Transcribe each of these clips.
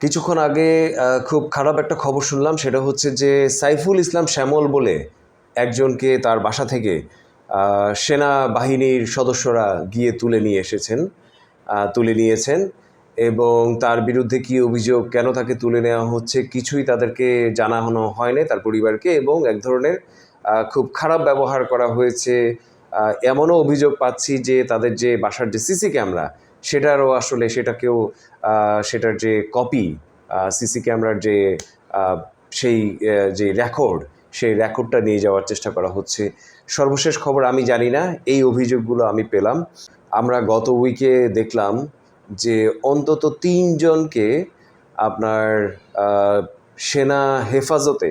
কিছুক্ষণ আগে খুব খারাপ একটা খবর শুনলাম, সেটা হচ্ছে যে সাইফুল ইসলাম শ্যামল বলে একজনকে তার বাসা থেকে সেনা বাহিনীর সদস্যরা গিয়ে তুলে নিয়ে এসেছেন তুলে নিয়েছেন এবং তার বিরুদ্ধে কি অভিযোগ, কেন তাকে তুলে নেওয়া হচ্ছে কিছুই তাদেরকে জানানো হয়নি তার পরিবারকে এবং এক ধরনের খুব খারাপ ব্যবহার করা হয়েছে এমনও অভিযোগ পাচ্ছি যে তাদের যে বাসার যে সিসি ক্যামেরা সেটারও আসলে সেটাকেও সেটার যে কপি সিসি ক্যামেরার যে সেই যে রেকর্ড সেই রেকর্ডটা নিয়ে যাওয়ার চেষ্টা করা হচ্ছে। সর্বশেষ খবর আমি জানি না, এই অভিযোগগুলো আমি পেলাম। আমরা গত উইকে দেখলাম যে অন্তত তিনজনকে আপনার সেনা হেফাজতে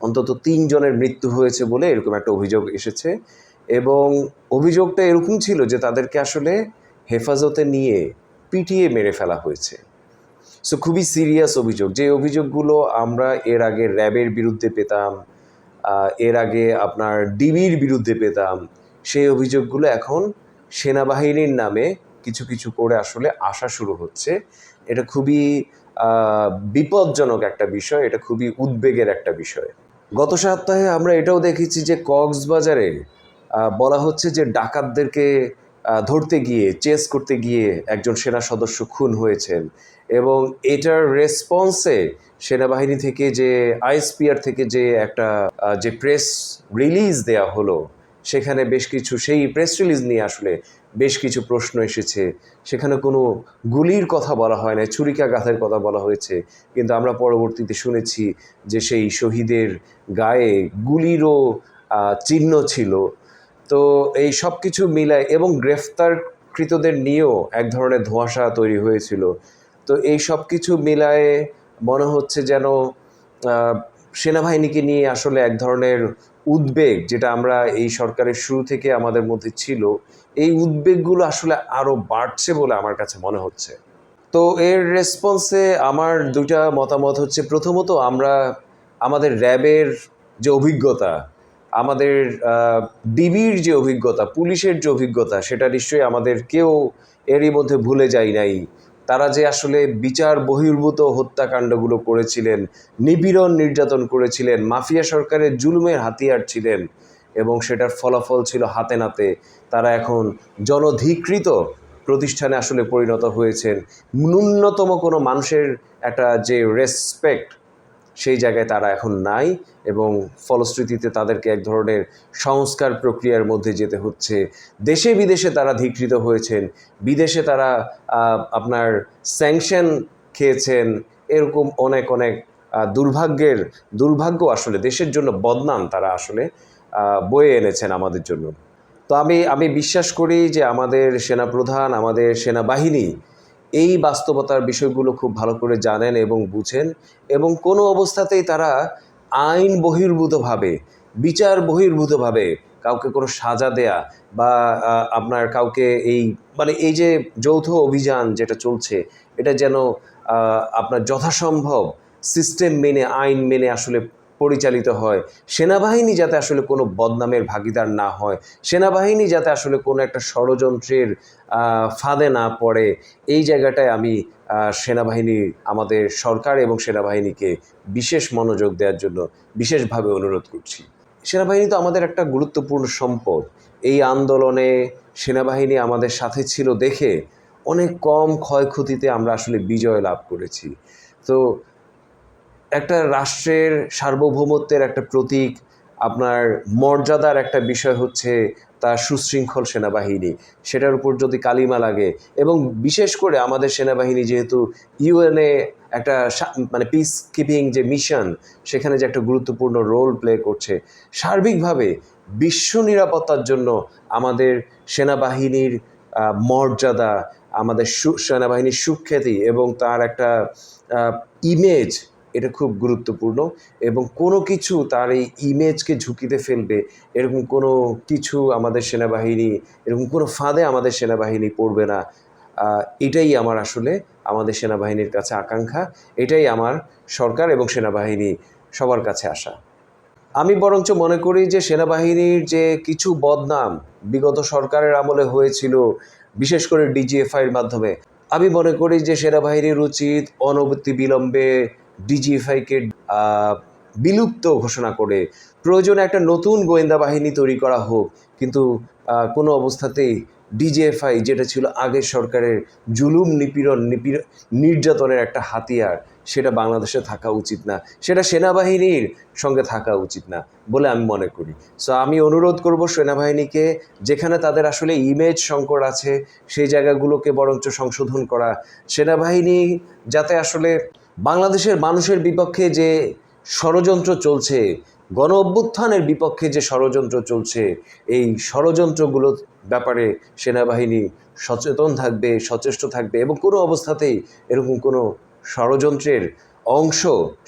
অন্তত তিনজনের মৃত্যু হয়েছে বলে এরকম একটা অভিযোগ এসেছে। এবং অভিযোগটা এরকম ছিল যে তাদেরকে আসলে হেফাজতে নিয়ে পিটিয়ে মেরে ফেলা হয়েছে। সো খুবই সিরিয়াস অভিযোগ। যে অভিযোগগুলো আমরা এর আগে র্যাবের বিরুদ্ধে পেতাম এর আগে আপনার ডিবির বিরুদ্ধে পেতাম, সেই অভিযোগগুলো এখন সেনাবাহিনীর নামে কিছু কিছু করে আসলে আসা শুরু হচ্ছে। এটা খুবই বিপজ্জনক একটা বিষয়, এটা খুবই উদ্বেগের একটা বিষয়। গত সপ্তাহে আমরা এটাও দেখেছি যে কক্সবাজারে বলা হচ্ছে যে ডাকাতদেরকে ধরতে গিয়ে চেস করতে গিয়ে একজন সেনা সদস্য খুন হয়েছেন এবং এটার রেসপন্সে সেনাবাহিনী থেকে যে আইএসপিআর থেকে যে একটা যে প্রেস রিলিজ দেয়া হলো, সেখানে বেশ কিছু, সেই প্রেস রিলিজ নিয়ে আসলে বেশ কিছু প্রশ্ন এসেছে। সেখানে কোনো গুলির কথা বলা হয় না ছুরিকাঘাতের কথা বলা হয়েছে, কিন্তু আমরা পরবর্তীতে শুনেছি যে সেই শহীদের গায়ে গুলিরও চিহ্ন ছিল। তো এই সব কিছু মিলায় এবং গ্রেফতারকৃতদের নিয়েও এক ধরনের ধোঁয়াশা তৈরি হয়েছিল। তো এই সব কিছু মিলায়ে মনে হচ্ছে যেন সেনাবাহিনীকে নিয়ে আসলে এক ধরনের উদ্বেগ যেটা আমরা এই সরকারের শুরু থেকে আমাদের মধ্যে ছিল, এই উদ্বেগগুলো আসলে আরও বাড়ছে বলে আমার কাছে মনে হচ্ছে। তো এর রেসপন্সে আমার দুইটা মতামত হচ্ছে, প্রথমত আমরা আমাদের র্যাবের যে অভিজ্ঞতা আমাদের ডিবির যে অভিজ্ঞতা, পুলিশের যে অভিজ্ঞতা, সেটা নিশ্চয়ই আমাদের কেউ এরই মধ্যে ভুলে যায় নাই। তারা যে আসলে বিচার বহির্ভূত হত্যাকাণ্ডগুলো করেছিলেন, নিপীড়ন নির্যাতন করেছিলেন, মাফিয়া সরকারের জুলুমের হাতিয়ার ছিলেন এবং সেটার ফলাফল ছিল হাতে নাতে, তারা এখন জনধিকৃত প্রতিষ্ঠানে আসলে পরিণত হয়েছেন। ন্যূনতম কোনো মানুষের একটা যে রেসপেক্ট সেই জায়গায় তারা এখন নাই এবং ফলশ্রুতিতে তাদেরকে এক ধরনের সংস্কার প্রক্রিয়ার মধ্যে যেতে হচ্ছে। দেশে বিদেশে তারা ধিকৃত হয়েছেন, বিদেশে তারা আপনার স্যাংশন খেয়েছেন, এরকম অনেক অনেক দুর্ভাগ্যের, দুর্ভাগ্য আসলে দেশের জন্য বদনাম তারা আসলে বয়ে এনেছেন আমাদের জন্য। তো আমি আমি বিশ্বাস করি যে আমাদের সেনাপ্রধান, আমাদের সেনাবাহিনী এই বাস্তবতার বিষয়গুলো খুব ভালো করে জানেন এবং বুঝেন এবং কোনো অবস্থাতেই তারা আইন বহির্ভূতভাবে, বিচার বহির্ভূতভাবে কাউকে কোনো সাজা দেয়া বা আপনার কাউকে এই মানে এই যে যৌথ অভিযান যেটা চলছে, এটা যেন আপনার যথাসম্ভব সিস্টেম মেনে, আইন মেনে আসলে পরিচালিত হয়। সেনাবাহিনী যাতে আসলে কোনো বদনামের ভাগিদার না হয়, সেনাবাহিনী যাতে আসলে কোনো একটা ষড়যন্ত্রের ফাঁদে না পড়ে, এই জায়গাটায় আমি সেনাবাহিনী, আমাদের সরকার এবং সেনাবাহিনীকে বিশেষ মনোযোগ দেওয়ার জন্য বিশেষভাবে অনুরোধ করছি। সেনাবাহিনী তো আমাদের একটা গুরুত্বপূর্ণ সম্পদ। এই আন্দোলনে সেনাবাহিনী আমাদের সাথে ছিল দেখে অনেক কম ক্ষয়ক্ষতিতে আমরা আসলে বিজয় লাভ করেছি। তো একটা রাষ্ট্রের সার্বভৌমত্বের একটা প্রতীক, আপনার মর্যাদার একটা বিষয় হচ্ছে তার সুশৃঙ্খল সেনাবাহিনী। সেটার উপর যদি কালিমা লাগে। এবং বিশেষ করে আমাদের সেনাবাহিনী যেহেতু ইউএনএ একটা মানে পিস কিপিং যে মিশন সেখানে যে একটা গুরুত্বপূর্ণ রোল প্লে করছে, সার্বিকভাবে বিশ্ব নিরাপত্তার জন্য আমাদের সেনাবাহিনীর মর্যাদা, আমাদের সেনাবাহিনীর সুখ্যাতি এবং তার একটা ইমেজ এটা খুব গুরুত্বপূর্ণ এবং কোনো কিছু তার এই ইমেজকে ঝুঁকিতে ফেলবে, এরকম কোনো কিছু আমাদের সেনাবাহিনী, এরকম কোনো ফাঁদে আমাদের সেনাবাহিনী পড়বে না। এটাই আমার আসলে আমাদের সেনাবাহিনীর কাছে আকাঙ্ক্ষা, এটাই আমার সরকার এবং সেনাবাহিনী সবার কাছে আসা আমি বরঞ্চ মনে করি যে সেনাবাহিনীর যে কিছু বদনাম বিগত সরকারের আমলে হয়েছিল, বিশেষ করে ডিজিএফআইয়ের মাধ্যমে, আমি মনে করি যে সেনাবাহিনীর উচিত অনবর্তী বিলম্বে ডিজিএফআইকে বিলুপ্ত ঘোষণা করে প্রয়োজনে একটা নতুন গোয়েন্দা বাহিনী তৈরি করা হোক। কিন্তু কোনো অবস্থাতেই ডিজিএফআই যেটা ছিল আগের সরকারের জুলুম নিপীড়ন, নিপীড়, নির্যাতনের একটা হাতিয়ার, সেটা বাংলাদেশে থাকা উচিত না। সেটা সেনাবাহিনীর সঙ্গে থাকা উচিত না বলে আমি মনে করি। সো আমি অনুরোধ করব সেনাবাহিনীকে, যেখানে তাদের আসলে ইমেজ সংকট আছে, সেই জায়গাগুলোকে বরঞ্চ সংশোধন করা। সেনাবাহিনী যাতে আসলে বাংলাদেশের মানুষের বিপক্ষে যে ষড়যন্ত্র চলছে গণ অভ্যুত্থানের বিপক্ষে যে ষড়যন্ত্র চলছে, এই ষড়যন্ত্রগুলোর ব্যাপারে সেনাবাহিনী সচেতন থাকবে, সচেষ্ট থাকবে এবং কোনো অবস্থাতেই এরকম কোনো ষড়যন্ত্রের অংশ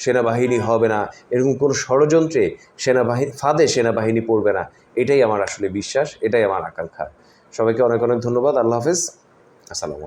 সেনাবাহিনী হবে না, এরকম কোনো ষড়যন্ত্রে সেনাবাহিনী ফাঁদে সেনাবাহিনী পড়বে না। এটাই আমার আসলে বিশ্বাস, এটাই আমার আকাঙ্ক্ষা। সবাইকে অনেক অনেক ধন্যবাদ, আল্লাহ হাফেজ। আসসালামু